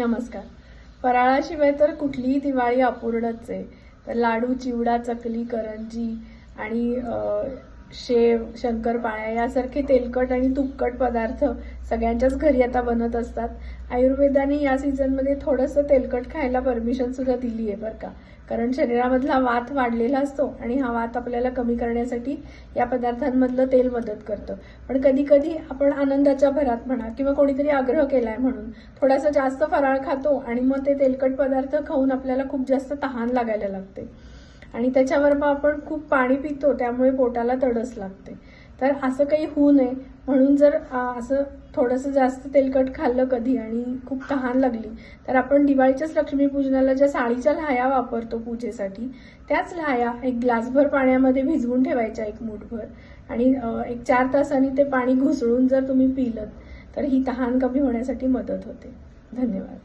नमस्कार. फराळाशिवाय तर कुठलीही दिवाळी अपूर्णच आहे. तर लाडू चिवडा चकली करंजी आणि शेव शंकरपाळ्या यासारखे तेलकट आणि तुपकट पदार्थ सगळ्यांच्याच घरी आता बनत असतात. आयुर्वेदाने या सीझनमध्ये थोडंसं तेलकट खायला परमिशन सुद्धा दिली आहे बरं का. कारण शरीरामधला वात वाढलेला असतो आणि हा वात आपल्याला कमी करण्यासाठी या पदार्थांमधलं तेल मदत करतं. पण कधी कधी आपण आनंदाच्या भरात म्हणा किंवा कोणीतरी आग्रह केलाय म्हणून थोडासा जास्त फराळ खातो आणि मग ते तेलकट पदार्थ खाऊन आपल्याला खूप जास्त तहान लागायला लागते. आणि त्याच्यावर मग आपण खूप पाणी पितो त्यामुळे पोटाला तडस लागते. तर असं काही होऊ नये. म्हणून जर असं थोडंसं जास्त तेलकट खाल्लं कधी आणि खूप तहान लागली तर आपण दिवाळीच्याच लक्ष्मीपूजनाला ज्या साडीच्या लाह्या वापरतो पूजेसाठी त्याच लाह्या एक ग्लासभर पाण्यामध्ये भिजवून ठेवायच्या एक मूठभर. आणि एक चार तासांनी ते पाणी घुसळून जर तुम्ही पिलं तर ही तहान कमी होण्यासाठी मदत होते. धन्यवाद.